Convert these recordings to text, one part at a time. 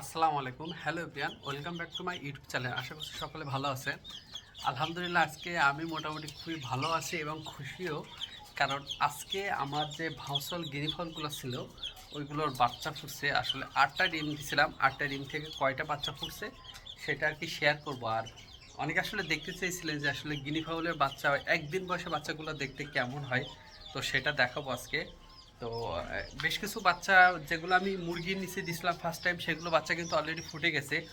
আসসালামু আলাইকুম। Hello Priyan welcome back to my YouTube channel আশা করছি সকলে ভালো আছে। আলহামদুলিল্লাহ, আজকে আমি মোটামুটি খুবই ভালো আছি এবং খুশিও। কারণ আজকে আমার যে ভাউসল গিরিফলগুলো ছিল, ওইগুলোর বাচ্চা ফুটছে। আসলে আটটা ডিম দিয়েছিলাম আটটা ডিম থেকে কয়টা বাচ্চা ফুটছে সেটা আর কি শেয়ার করব। আর অনেকে আসলে দেখতে চেয়েছিলেন যে আসলে গিনি ফাউলের বাচ্চা, একদিন বয়সে বাচ্চাগুলো দেখতে কেমন হয়। তো সেটা দেখাবো আজকে। তো বেশ কিছু বাচ্চা যেগুলো আমি মুরগির নিচে দিছিলাম ফার্স্ট টাইম সেগুলো বাচ্চা কিন্তু অলরেডি ফুটে গেছে।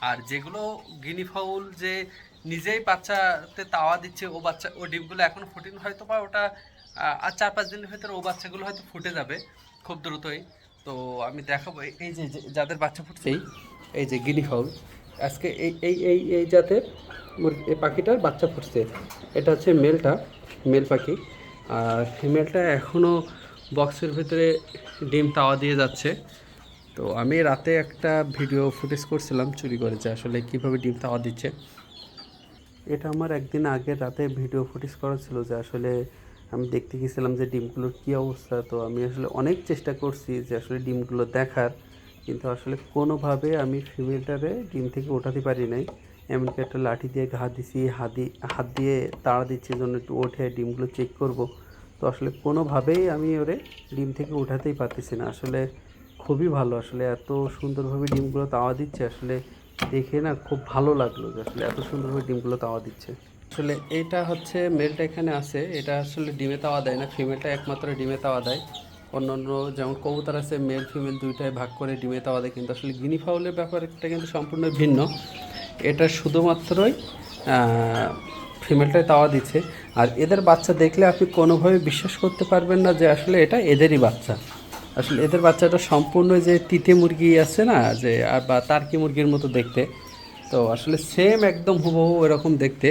আর যেগুলো গিনি ফাউল যে নিজেই বাচ্চাতে তাওয়া দিচ্ছে, ও বাচ্চা, ও ডিমগুলো এখনও ফুটেনি হয়তো বা ওটা আর চার পাঁচ দিনের ভিতরে ও বাচ্চাগুলো হয়তো ফুটে যাবে খুব দ্রুতই। তো আমি দেখাবো, এই- যে যাদের বাচ্চা ফুটছে, এই- যে গিনি ফাউল, আজকে এই এই এই এই জাতের এই পাখিটার বাচ্চা ফুটছে। এটা হচ্ছে মেলটা, মেল পাখি। আর ফিমেলটা এখনও বক্সের ভিতরে ডিম তাওয়া দিয়ে যাচ্ছে। তো আমি রাতে একটা ভিডিও ফুটেজ করছিলাম চুরি করে যে আসলে কীভাবে ডিম তাওয়া দিচ্ছে। এটা আমার একদিন আগে রাতে ভিডিও ফুটেজ করা ছিল যে আসলে আমি দেখতে গেছিলাম যে ডিমগুলোর কী অবস্থা। তো আমি আসলে অনেক চেষ্টা করছি যে আসলে ডিমগুলো দেখার, কিন্তু আসলে কোনোভাবে আমি ফিমেলটারে ডিম থেকে ওঠাতে পারি নাই। এমনকি একটা লাঠি দিয়ে ঘা দিছি, হাত দিয়ে হাত দিয়ে তাড়া দিচ্ছি জন্য একটু ওঠে ডিমগুলো চেক করব। তো আসলে কোনোভাবেই আমি ওরে ডিম থেকে উঠাতেই পারতেছি না। আসলে খুবই ভালো, আসলে এত সুন্দরভাবে ডিমগুলো তাওয়া দিচ্ছে, আসলে দেখে না খুব ভালো লাগল যে আসলে এত সুন্দরভাবে ডিমগুলো তাওয়া দিচ্ছে। আসলে এটা হচ্ছে মেলটা এখানে আছে, এটা আসলে ডিমে তাওয়া দেয় না, ফিমেলটা একমাত্র ডিমে তাওয়া দেয়। অন্যান্য যেমন কবুতর আছে, মেল, ফিমেল দুইটাই ভাগ করে ডিমে তাওয়া দেয়, কিন্তু আসলে গিনি ফাউলের ব্যাপারটা কিন্তু সম্পূর্ণ ভিন্ন। এটা শুধুমাত্রই ফিমেলটাই তাওয়া দিচ্ছে। আর এদের বাচ্চা দেখলে আপনি কোনোভাবে বিশ্বাস করতে পারবেন না যে আসলে এটা এদেরই বাচ্চা। আসলে এদের বাচ্চাটা সম্পূর্ণ যে তিতে মুরগি আছে না, যে আর বা তার্কি মুরগির মতো দেখতে। তো আসলে সেম একদম হুবহু এরকম দেখতে।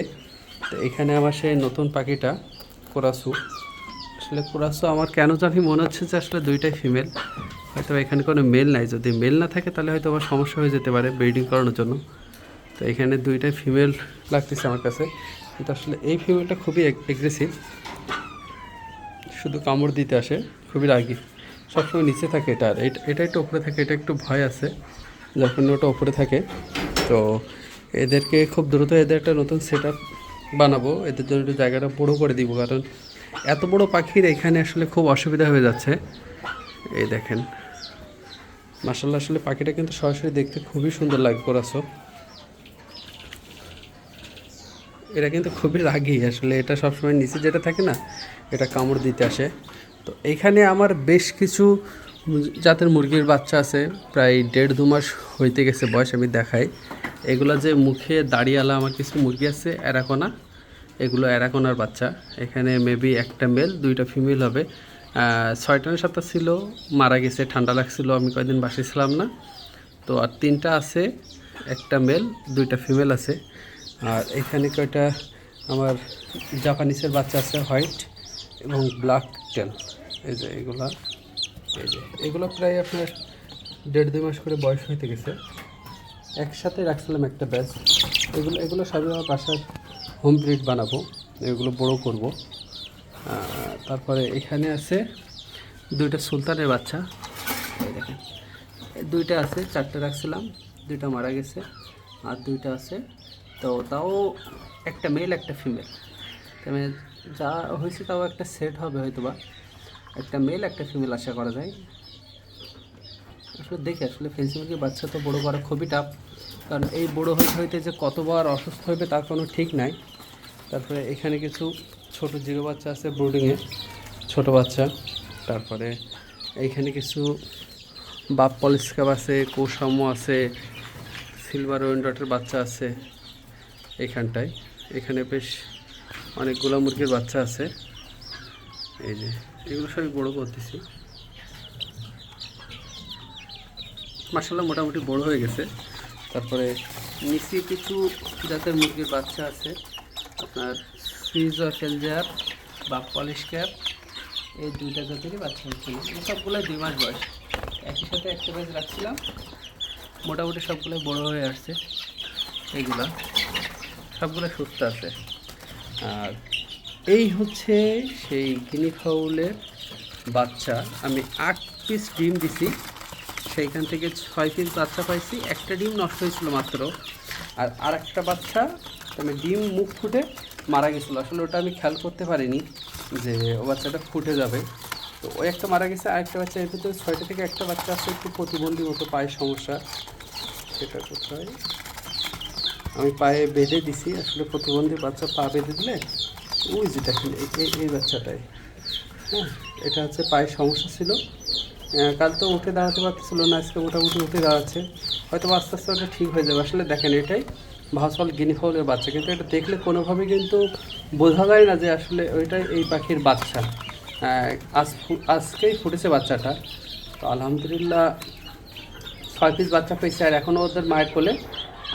তো এখানে আমার সেই নতুন পাখিটা, কোরাসু। আসলে কোরাসু আমার কেন জানি মনে হচ্ছে যে আসলে দুইটাই ফিমেল হয়তো এখানে কোনো মেল নাই। যদি মেল না থাকে তাহলে হয়তো আবার সমস্যা হয়ে যেতে পারে ব্রিডিং করানোর জন্য। তো এখানে দুইটাই ফিমেল লাগতেছে আমার কাছে। কিন্তু আসলে এই ফিমেলটা খুবই এগ্রেসিভ শুধু কামড় দিতে আসে, খুবই রাগি। সবসময় নিচে থাকে এটা আর। এটা একটু উপরে থাকে, এটা একটু ভয় আছে যখন ওটা উপরে থাকে। তো এদেরকে খুব দ্রুত এদের একটা নতুন সেট আপ বানাবো। এদের জন্য একটু জায়গাটা বড়ো করে দিব, কারণ এত বড় পাখির এখানে আসলে খুব অসুবিধা হয়ে যাচ্ছে। এই দেখেন। মাসাল্লাহ আসলে পাখিটা কিন্তু সরাসরি দেখতে খুবই সুন্দর লাগে করাছো এটা কিন্তু খুবই রাগি। আসলে এটা সবসময় নিচে যেটা থাকে না, এটা কামড় দিতে আসে। তো এখানে আমার বেশ কিছু জাতের মুরগির বাচ্চা আছে, প্রায় দেড় দু মাস হইতে গেছে বয়স আমি দেখাই। এগুলো যে মুখে দাঁড়িয়েলা আমার কিছু মুরগি আছে, অ্যারাকোনা। এগুলো অ্যারাকোনার বাচ্চা। এখানে মেবি একটা মেল দুইটা ফিমেল হবে। ছয়টা না সাতটা ছিল, মারা গেছে, ঠান্ডা লাগছিল, আমি কয়েকদিন বাসায় ছিলাম না। তো আর তিনটা আছে, একটা মেল দুইটা ফিমেল আছে। আর এখানে কয়টা আমার জাপানিসের বাচ্চা আছে, হোয়াইট এবং ব্ল্যাক টেল এই যে এগুলা, এই যে। এগুলো প্রায় আপনার দেড় দুই মাস করে বয়স হইতে গেছে। একসাথে রাখছিলাম একটা ব্যাচ। এগুলো এগুলো সবই আমার বাসার হোম ব্রিড বানাবো। এগুলো বড় করব। তারপরে এখানে আছে দুইটা সুলতানের বাচ্চা। দেখেন। দুইটা আছে, চারটে রাখছিলাম, দুইটা মারা গেছে, আর দুইটা আছে তো তাও একটা মেল একটা ফিমেল তবে যা হয়েছে তাও একটা সেট হবে হয়তো বা একটা মেল একটা ফিমেল আশা করা যায়। আসলে দেখি, আসলে ফেন্সি মুরগির বাচ্চা তো বড়ো করা খুবই টাফ কারণ এই বড়ো হইতে হইতে যে কতবার অসুস্থ হবে তার কোনো ঠিক নাই। তারপরে এখানে কিছু ছোট জিরো বাচ্চা আছে ব্রুডিংয়ে ছোট বাচ্চা। তারপরে এইখানে কিছু বাপ পলিস্কাপ আছে কৌসাম্য আছে সিলভার ওয়েন্ডটের বাচ্চা আছে। এইখানটায় এখানে বেশ অনেকগুলো মুরগির বাচ্চা আছে। এই যে, এগুলো সবই বড়ো করতেছি। মাসাল্লাহ মোটামুটি বড় হয়ে গেছে। তারপরে নিচে কিছু জাতের মুরগির বাচ্চা আছে। আপনার সুইজ ফেলজার বা পলিশ ক্যাপ, এই দুইটা জাতেরই বাচ্চা হচ্ছিল সবগুলোই দুই মাস বয়স। একই সাথে একটা ব্যাচ রাখছিলাম। মোটামুটি সবগুলো বড় হয়ে আসছে। এইগুলা। সবগুলো সুস্থ আছে। আর এই হচ্ছে সেই গিনি ফাউলের বাচ্চা। আমি আট পিস ডিম দিছি। সেইখান থেকে ছয় পিস বাচ্চা পাইছি। একটা ডিম নষ্ট হয়েছিল মাত্র। আর আর একটা বাচ্চা মানে ডিম মুখ ফুটে মারা গেছিল। আসলে ওটা আমি খেয়াল করতে পারিনি যে ও বাচ্চাটা ফুটে যাবে। তো ওই একটা মারা গেছে আর একটা বাচ্চা এর ভিতরে ছয়টা থেকে একটা বাচ্চা আছে। একটু প্রতিবন্ধী মতো পায়ে সমস্যা। সেটা কোথায়? আমি পায়ে বেঁধে দিছি, আসলে প্রতিবন্ধী বাচ্চা পা বেঁধে দিলে, ওই যে দেখেন এই- বাচ্চাটাই। হ্যাঁ এটা হচ্ছে পায়ের সমস্যা ছিল। কাল তো উঠে দাঁড়াতে পারতেছিল না, আজকে মোটামুটি উঠে দাঁড়াচ্ছে। হয়তো আস্তে আস্তে ওটা ঠিক হয়ে যাবে। আসলে দেখেন, এটাই ভাসল গিনিফলের বাচ্চা। কিন্তু এটা দেখলে কোনোভাবে কিন্তু বোঝা যায় না যে আসলে ওইটাই এই পাখির বাচ্চা। আজ আজকেই ফুটেছে বাচ্চাটা। তো আলহামদুলিল্লাহ, ছয় পিস বাচ্চা পেয়েছে, আর এখনও ওদের মায়ের কোলে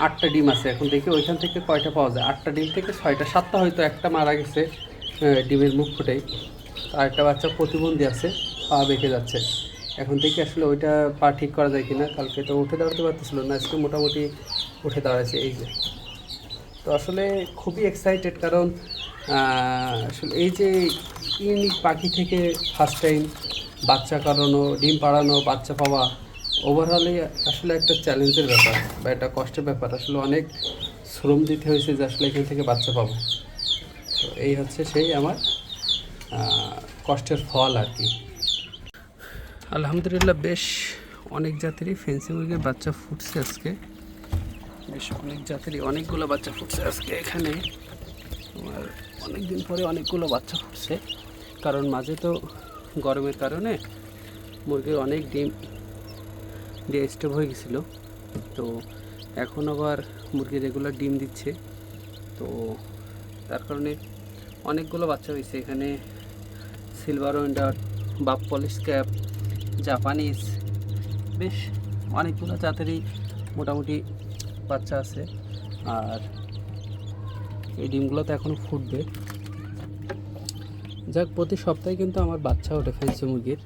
আটটা ডিম আছে। এখন দেখি ওইখান থেকে কয়টা পাওয়া যায়। আটটা ডিম থেকে ছয়টা, সাতটা হয়তো একটা মারা গেছে ডিমের মুখ ফুটেই আর একটা বাচ্চা প্রতিবন্ধী আছে, পা বেঁকে যাচ্ছে। এখন দেখি আসলে ওইটা পা ঠিক করা যায় কিনা। কালকে তো উঠে দাঁড়াতে পারতেছিল না, আজকে মোটামুটি উঠে দাঁড়াচ্ছে, এই যে। তো আসলে খুবই এক্সাইটেড কারণ আসলে এই যে ইউনিক পাখি থেকে ফার্স্ট টাইম বাচ্চা কাটানো, ডিম পাড়ানো, বাচ্চা পাওয়া ওভারঅলে আসলে একটা চ্যালেঞ্জের ব্যাপার বা একটা কষ্টের ব্যাপার। আসলে অনেক শ্রম দিতে হয়েছে যে আসলে এখান থেকে বাচ্চা পাবো। তো এই হচ্ছে সেই আমার কষ্টের ফল আর কি। আলহামদুলিল্লাহ বেশ অনেক জাতেরই ফেন্সি মুরগির বাচ্চা ফুটছে আজকে। বেশ অনেক জাতেরই অনেকগুলো বাচ্চা ফুটছে আজকে এখানে। তোমার অনেক দিন পরে অনেকগুলো বাচ্চা ফুটছে। কারণ মাঝে তো গরমের কারণে মুরগির অনেক ডিম দিয়ে হয়ে গেছিল। তো এখন আবার মুরগি রেগুলার ডিম দিচ্ছে। তো তার কারণে অনেকগুলো বাচ্চা হয়েছে এখানে। সিলভার উইন্ডার বাপ পলিশ ক্যাপ জাপানিজ বেশ অনেকগুলো জাতেরই মোটামুটি বাচ্চা আছে। আর এই ডিমগুলো তো এখনও ফুটবে। যাক, প্রতি সপ্তাহে কিন্তু আমার বাচ্চা ওঠে ফেলছে মুরগির।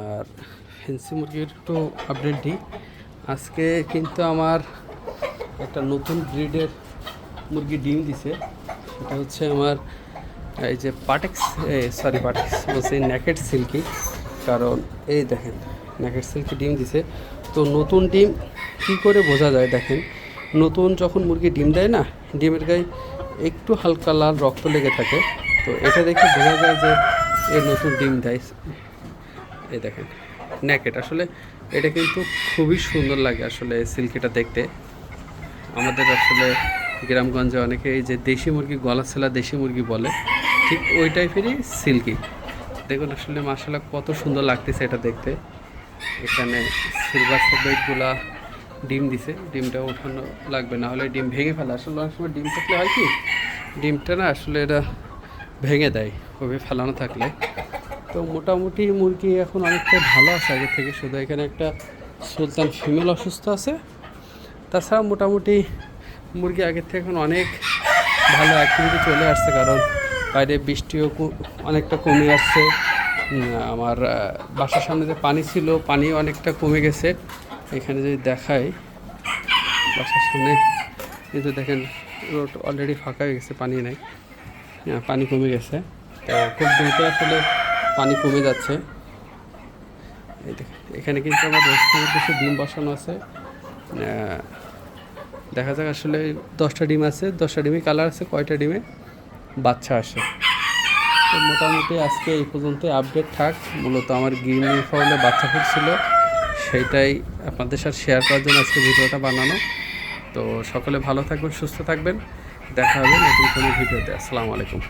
আর ফেন্সি মুরগির একটু আপডেট দিই। আজকে কিন্তু আমার একটা নতুন ব্রিডের মুরগি ডিম দিছে। সেটা হচ্ছে আমার, এই যে পাটেক্স সরি পাটেক্স বলছি ন্যাকেট সিল্কি কারণ, এই দেখেন ন্যাকেট সিল্কি ডিম দিছে। তো নতুন ডিম কি করে বোঝা যায় দেখেন, নতুন যখন মুরগি ডিম দেয় না, ডিমের গায়ে একটু হালকা লাল রক্ত লেগে থাকে। তো এটা দেখে বোঝা যায় যে এই নতুন ডিম দেয়। এই দেখেন। ন্যাকেট আসলে এটা কিন্তু খুবই সুন্দর লাগে আসলে সিল্কিটা দেখতে। আমাদের আসলে গ্রামগঞ্জে অনেকে এই যে দেশি মুরগি গলা ছেলা দেশি মুরগি বলে, ঠিক ওই টাইপেরই সিল্কি। দেখুন আসলে মাসালা কত সুন্দর লাগতেছে এটা দেখতে। এখানে সিলভার সেপারেটগুলা ডিম দিছে, ডিমটা ওঠানো লাগবে, না হলে ডিম ভেঙে ফেলে। আসলে অনেক সময় ডিম থাকলে হয় কি, ডিমটা না আসলে এটা ভেঙে দেয়, ওভাবে ফেলানো থাকলে। তো মোটামুটি মুরগি এখন অনেকটা ভালো আছে আগে থেকে। শুধু এখানে একটা সুলতান ফিমেল অসুস্থ আছে। তাছাড়া মোটামুটি মুরগি আগের থেকে এখন অনেক ভালো অ্যাক্টিভিটি চলে আসছে কারণ বাইরে বৃষ্টিও অনেকটা কমে আসছে। আমার বাসার সামনে যে পানি ছিল পানি অনেকটা কমে গেছে। এখানে যদি দেখাই বাসার সামনে কিন্তু দেখেন রোড অলরেডি ফাঁকা হয়ে গেছে পানি নাই। আহ, পানি কমে গেছে। তো খুব দ্রুত আসলে পানি কমে যাচ্ছে। এখানে কিন্তু আমার রোস্টের উদ্দেশ্যে ডিম বসানো আছে। দেখা যাক আসলে দশটা ডিম আছে, দশটা ডিমে কালার আছে, কয়টা ডিমে বাচ্চা আসে। তো মোটামুটি আজকে এই পর্যন্ত আপডেট থাক। মূলত আমার গ্রিন ফাউলে বাচ্চা ফুটছিল সেইটাই আপনাদের সাথে শেয়ার করার জন্য আজকে ভিডিওটা বানানো। তো সকলে ভালো থাকবেন, সুস্থ থাকবেন। দেখা হবে নতুন কোনো ভিডিওতে। আসসালামু আলাইকুম।